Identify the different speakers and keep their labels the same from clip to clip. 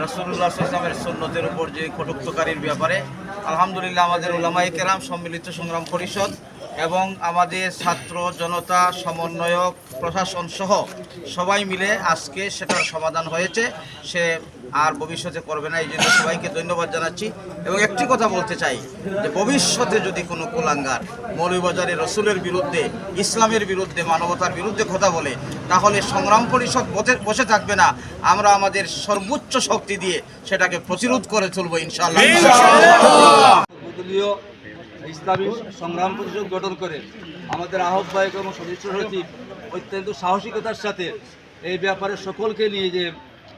Speaker 1: রসুল্লাহ ইসলামের সন্ন্যতের উপর যে কটুক্তকারীর ব্যাপারে আলহামদুলিল্লাহ আমাদের ওলামাই কেরাম সম্মিলিত সংগ্রাম পরিষদ এবং আমাদের ছাত্র জনতা, সমন্বয়ক, প্রশাসন সহ সবাই মিলে আজকে সেটার সমাধান হয়েছে। সে আর ভবিষ্যতে করবে না, এই জন্য সবাইকে ধন্যবাদ জানাচ্ছি। এবং একটি কথা বলতে চাই, যে ভবিষ্যতে যদি কোনো কুলাঙ্গার মৌলভীবাজারে রসুলের বিরুদ্ধে, ইসলামের বিরুদ্ধে, মানবতার বিরুদ্ধে কথা বলে, তাহলে সংগ্রাম পরিষদ বসে- থাকবে না। আমরা আমাদের সর্বোচ্চ শক্তি দিয়ে সেটাকে প্রতিরোধ করে তুলবো ইনশাআল্লাহ।
Speaker 2: ইসলামী সংগ্রাম পরিষদ গঠন করে। আমাদের আহ্বায়ক এবং সদস্য সচিব অত্যন্ত সাহসিকতার সাথে এই ব্যাপারে সকলকে নিয়ে যে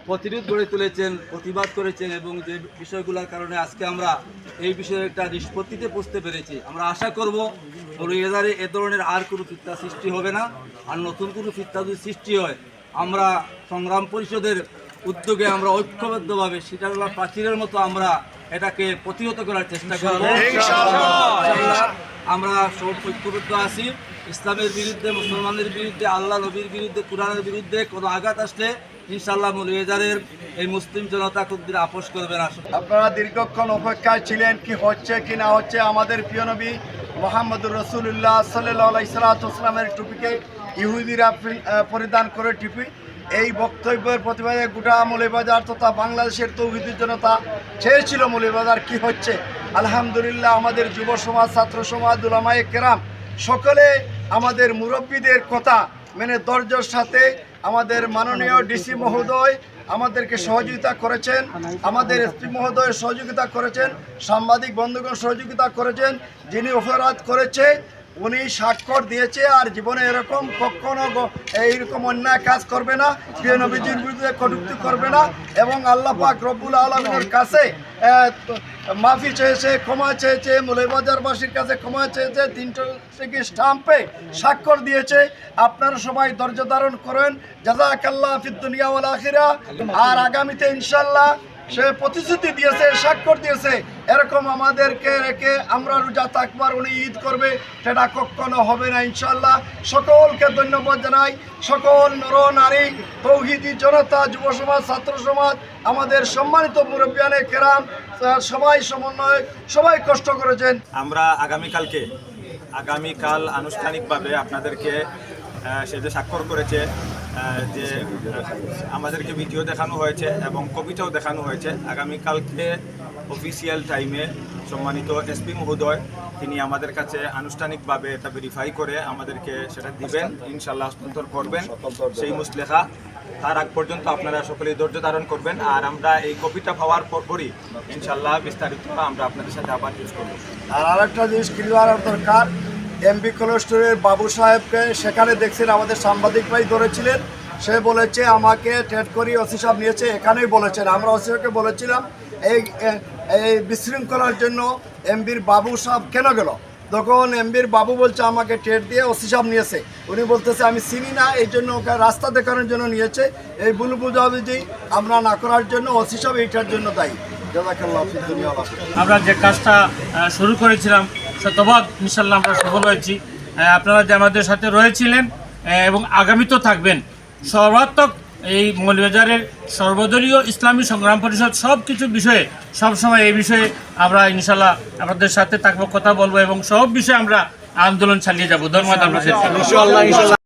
Speaker 2: প্রতিরোধ গড়ে তুলেছেন, প্রতিবাদ করেছেন এবং যে বিষয়গুলোর কারণে আজকে আমরা এই বিষয়ে একটা নিষ্পত্তিতে পৌঁছতে পেরেছি। আমরা আশা করব মৌলভীবাজারে এ ধরনের আর কোনো ফিত্তা সৃষ্টি হবে না। আর নতুন কোনো ফিত্তা যদি সৃষ্টি হয়, আমরা সংগ্রাম পরিষদের উদ্যোগে আমরা ঐক্যবদ্ধভাবে সিটারলা প্রাচীরের মতো আমরা এটাকে প্রতিহত করার চেষ্টা করব। আমরা সব ঐক্যবদ্ধ আছি। ইসলামের বিরুদ্ধে মুসলমানের বিরুদ্ধে আল্লাহ নবীর বিরুদ্ধে কোরআনের বিরুদ্ধে কোনো আঘাত আসলে ইনশাআল্লাহ মৌলভীবাজারের এই মুসলিম জনতা খুব দিন আপোষ করবে না।
Speaker 3: আপনারা দীর্ঘক্ষণ অপেক্ষায় ছিলেন কি হচ্ছে কি না হচ্ছে। আমাদের প্রিয় নবী মোহাম্মদুর রসুল্লাহ সাল্লাহ ইসলাতামের টুপিকে ইহুদিরা পরিধান করে টুপি এই বক্তব্যের প্রতিবাদে গোটা মৌলিবাজার তথা বাংলাদেশের তৌহিদি জনতা চেয়েছিল মৌলিবাজার কি হচ্ছে? আলহামদুলিল্লাহ, আমাদের যুব সমাজ, ছাত্র সমাজ, উলামায়ে কেরাম, সকলে আমাদের মুরব্বীদের কথা মেনে ধৈর্যর সাথে আমাদের মাননীয় ডিসি মহোদয় আমাদেরকে সহযোগিতা করেছেন, আমাদের এসপি মহোদয় সহযোগিতা করেছেন, সাংবাদিক বন্ধুগণ সহযোগিতা করেছেন, যিনি অপরাধ করেছে উনি স্বাক্ষর দিয়েছে আর জীবনে এরকম কখনো এইরকম অন্যায় কাজ করবে না, প্রিয় নবীজির বিরুদ্ধে কটুক্তি করবে না এবং আল্লাহ পাক রব্বুল আলমের কাছে মাফি চেয়েছে, ক্ষমা চেয়েছে মৌলবাজারবাসীর কাছে ক্ষমা চেয়েছে তিনশো থেকে স্টাম্পে স্বাক্ষর দিয়েছে। আপনারা সবাই ধৈর্য ধারণ করেন। জাজাকাল্লাহ ফিদ্দুনিয়া ওয়াল আখিরা। আর আগামীতে ইনশাল্লাহ সে প্রতিশ্রুতি দিয়েছে, স্বাক্ষর দিয়েছে, এরকম আমাদেরকে রেখে আমরা রোজা থাকবার উনি ঈদ করবে, সেটা কখনো হবে না ইনশাল্লাহ সকলকে ধন্যবাদ জানাই, সকল নর নারী, তৌহিদি জনতা, যুব সমাজ, ছাত্র সমাজ, আমাদের সম্মানিত মুরব্বিয়ানে কেরাম সবাই সমন্বয় সবাই কষ্ট করেছেন।
Speaker 4: আমরা আগামীকালকে, আগামীকাল আনুষ্ঠানিকভাবে আপনাদেরকে সে যে স্বাক্ষর করেছে যে আমাদেরকে ভিডিও দেখানো হয়েছে এবং কবিতাও দেখানো হয়েছে, আগামীকালকে অফিসিয়াল টাইমে সম্মানিত এসপি মহোদয়, তিনি আমাদের কাছে আনুষ্ঠানিকভাবে এটা ভেরিফাই করে আমাদেরকে সেটা দিবেন ইনশাল্লাহ হস্তান্তর করবেন, সেই মুসলেখা তার আগ পর্যন্ত আপনারা সকলেই ধৈর্য ধারণ করবেন, আর আমরা এই কপিটা পাওয়ার পরপরই ইনশাল্লাহ বিস্তারিত আমরা আপনাদের সাথে আবার ইউজ করব।
Speaker 3: আর আরেকটা জিনিস ক্লিয়ার দরকার এমবি কোলেস্টোরের বাবু সাহেবকে সেখানে দেখছেন আমাদের সাংবাদিক ভাই ধরেছিলেন। সে বলেছে, আমাকে টেট করি ওসি সাহেব নিয়েছে। এখানেই বলেছেন। আমরা ওসি সাহেবকে বলেছিলাম, এই এই বিশৃঙ্খলার জন্য এমবির বাবু সাহেব কেন গেল? তখন এমবির বাবু বলছে, আমাকে টেট দিয়ে ওসি সাহেব নিয়েছে। উনি বলতেছে, আমি চিনি না, এই জন্য ওকে রাস্তা দেখানোর জন্য নিয়েছে। এই ভুল বুঝাবুঝি আমরা না করার জন্য ওসি সাহেব এইটার জন্য দায়ী।
Speaker 5: আমরা যে কাজটা শুরু করেছিলাম শতভাগ ইনশাল্লাহ আমরা সফল হয়েছি। আপনারা যে আমাদের সাথে রয়েছিলেন এবং আগামীতেও থাকবেন, সর্বাত্মক এই মৌলবাজারের সর্বদলীয় ইসলামী সংগ্রাম পরিষদ সব কিছু বিষয়ে, সবসময় এই বিষয়ে আমরা ইনশাল্লাহ আপনাদের সাথে থাকব, কথা বলব, এবং সব বিষয়ে আমরা আন্দোলন চালিয়ে যাব। ধন্যবাদ আপনাদের।